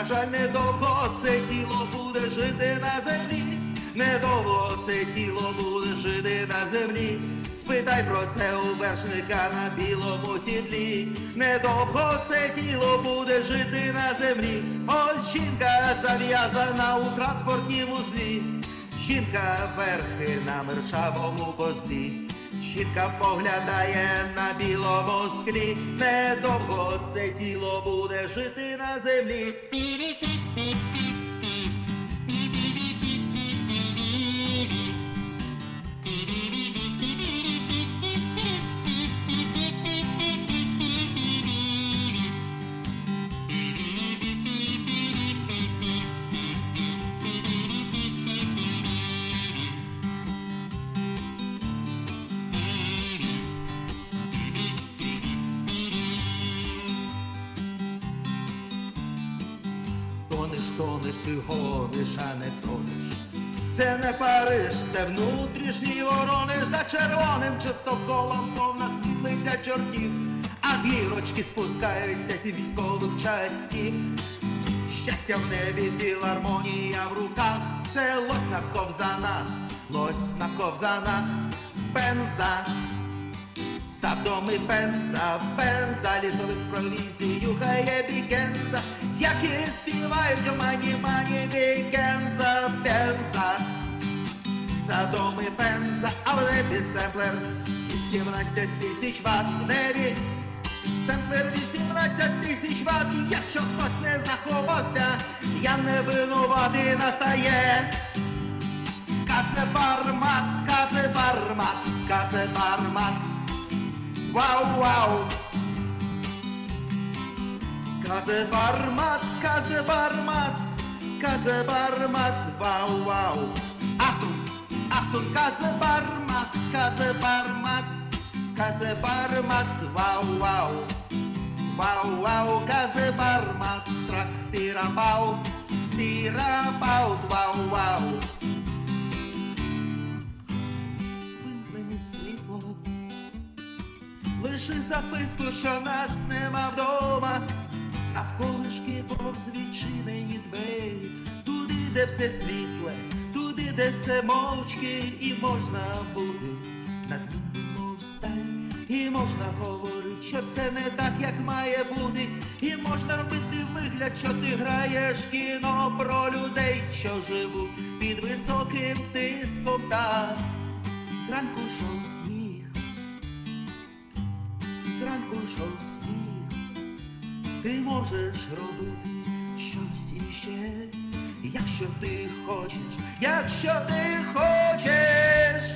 на жаль, недовго це тіло буде жити на землі. Недовго це тіло буде жити на землі. Спитай про це у вершника на білому сідлі. Недовго це тіло буде жити на землі. Ось жінка зав'язана у транспортній вузлі. Жінка верхи на мершавому козлі. Жінка поглядає на склі. Недовго це тіло буде жити на землі. Тонеш, ти гониш, а не тонеш. Це не Париж, це внутрішній воронеж за червоним частоколом, мов на світ летять чортів, а з гірочки спускаються ці військових частів. Щастя в небі, філармонія в руках, це лось на ковзанах, лось на ковзанах, пенза. Садоми пенза, пенза, лісових провінцій, юхає бікенза, які співають мані мані бікенза, пенза. Садоми пенза, а в небі семплер, 18 тисяч ват в небі. Семплер 18 тисяч ват, якщо хтось не заховався, я не винуватий настає. Казебармат, казебармат, казебармат. Вау, вау. Казебармат, казебармат, казебармат, вау, вау. Ахтун, ахтун, казебармат, казебармат, казебармат, вау, вау. Вау, вау, казебармат, шрах, тирабау, тирабау, вау, вау. Вимкнені світло. Лиши записку, що нас нема вдома, навколишки повз відчинені двері, туди, де все світле, туди, де все мовчки, і можна бути надмінним, мов сталь, і можна говорити, що все не так, як має бути, і можна робити вигляд, що ти граєш кіно про людей, що живуть під високим тиском, та зранку йшов сніг. Зранку йшов сніг, ти можеш робити щось іще, якщо ти хочеш, якщо ти хочеш.